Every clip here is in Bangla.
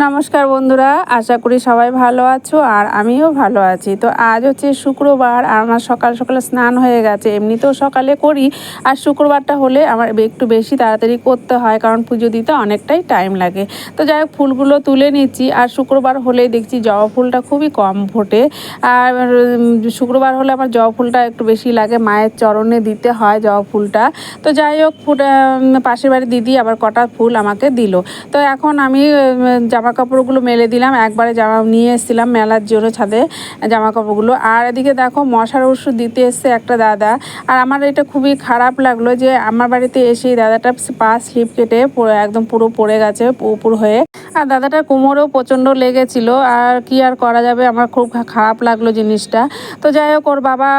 নমস্কার বন্ধুরা, আশা করি সবাই ভালো আছো আর আমিও ভালো আছি। তো আজ হচ্ছে শুক্রবার আর আমার সকাল সকালে স্নান হয়ে গেছে, এমনিতেও সকালে করি আর শুক্রবারটা হলে আমার একটু বেশি তাড়াতাড়ি করতে হয় কারণ পুজো দিতে অনেকটাই টাইম লাগে। তো যাই হোক, ফুলগুলো তুলে নিচ্ছি আর শুক্রবার হলেই দেখছি জবা ফুলটা খুবই কম ফোটে। আর শুক্রবার হলে আমার জবা ফুলটা একটু বেশি লাগে, মায়ের চরণে দিতে হয় জবা ফুলটা। তো যাই হোক, ফুটে পাশের বাড়ির দিদি আবার কটা ফুল আমাকে দিল। তো এখন আমি জামা কাপড়গুলো মেলে দিলাম, একবারে জামা নিয়ে এসেছিলাম মেলার জন্য ছাদে জামা কাপড়গুলো আর এদিকে দেখো মশার ওষুধ দিতে এসছে একটা দাদা। আর আমার এটা খুবই খারাপ লাগল যে আমার বাড়িতে এসে দাদাটা পা স্লিপ কেটে একদম পুরো পড়ে গেছে উপর হয়ে। আর দাদাটার কোমরেও প্রচণ্ড লেগেছিল। আর কি আর করা যাবে? আমার খুব খারাপ লাগল জিনিসটা। তো যাই হোক, ওর বাবা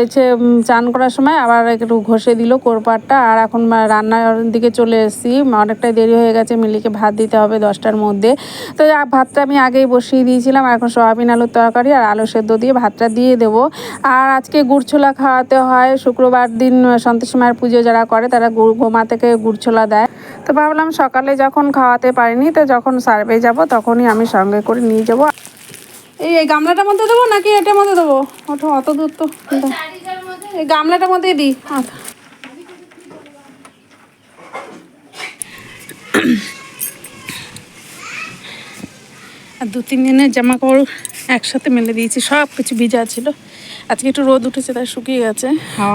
হচ্ছে চান করার সময় আবার একটু ঘষে দিল কোরপাটটা। আর এখন রান্নার দিকে চলে এসেছি। অনেকটাই দেরি হয়ে গেছে। মিলিকে ভাত দিতে হবে দশটার মধ্যে। তো ভাতটা আমি আগেই বসিয়ে দিয়েছিলাম। আর এখন সয়াবিন আলুর তরকারি আর আলু সেদ্ধ দিয়ে ভাতটা দিয়ে দেবো। আর আজকে গুড় ছোলা খাওয়াতে হয়। শুক্রবার দিন সন্তোষী মায়ের পুজো যারা করে, তারা গোমা থেকে গুড় ছোলা দেয়। তো ভাবলাম সকালে যখন খাওয়াতে পারিনি, তো যখন সার্ভে যাব, তখনই আমি সঙ্গে করে নিয়ে যাব। এই এই গামলাটার মধ্যে দেবো নাকি এটার মধ্যে দেবো? ওঠো, অত দূর তো। এই গামলাটার মধ্যেই দিই। আচ্ছা। আর দু তিন দিনের জামা কাপড় একসাথে মেলে দিয়েছি সব কিছু ভিজা ছিল। আজকে একটু রোদ উঠেছে তাই শুকিয়ে গেছে।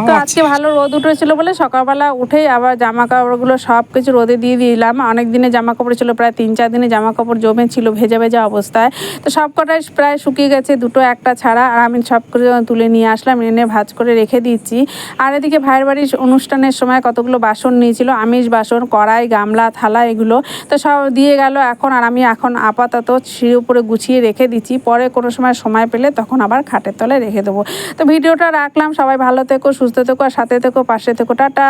তো আজকে ভালো রোদ উঠেছিল বলে সকালবেলা উঠেই আবার জামা কাপড়গুলো সব কিছু রোদে দিয়ে দিলাম। অনেক দিনে জামা কাপড় ছিল প্রায় তিন চার দিনে জামা কাপড় জমে ছিল ভেজা ভেজা অবস্থায়। তো সব কটাই প্রায় শুকিয়ে গেছে দুটো একটা ছাড়া। আর আমি সব তুলে নিয়ে আসলাম এনে ভাজ করে রেখে দিচ্ছি আর এদিকে ভাইয়ের বাড়ির অনুষ্ঠানের সময় কতগুলো বাসন নিয়েছিল আমিষ বাসন কড়াই গামলা থালা এগুলো। তো সব দিয়ে গেল এখন আর আমি এখন আপাতত সিঁড়ি উপরে গুছিয়ে রেখে দিচ্ছি। পরে কোনো সময় সময় পেলে তখন আবার খাটের তলায় রেখে দেবো। তো ভিডিওটা রাখলাম, সবাই ভালো থেকো, সুস্থ থেকো, আর সাথে থেকো, পাশে থেকো, টাটা।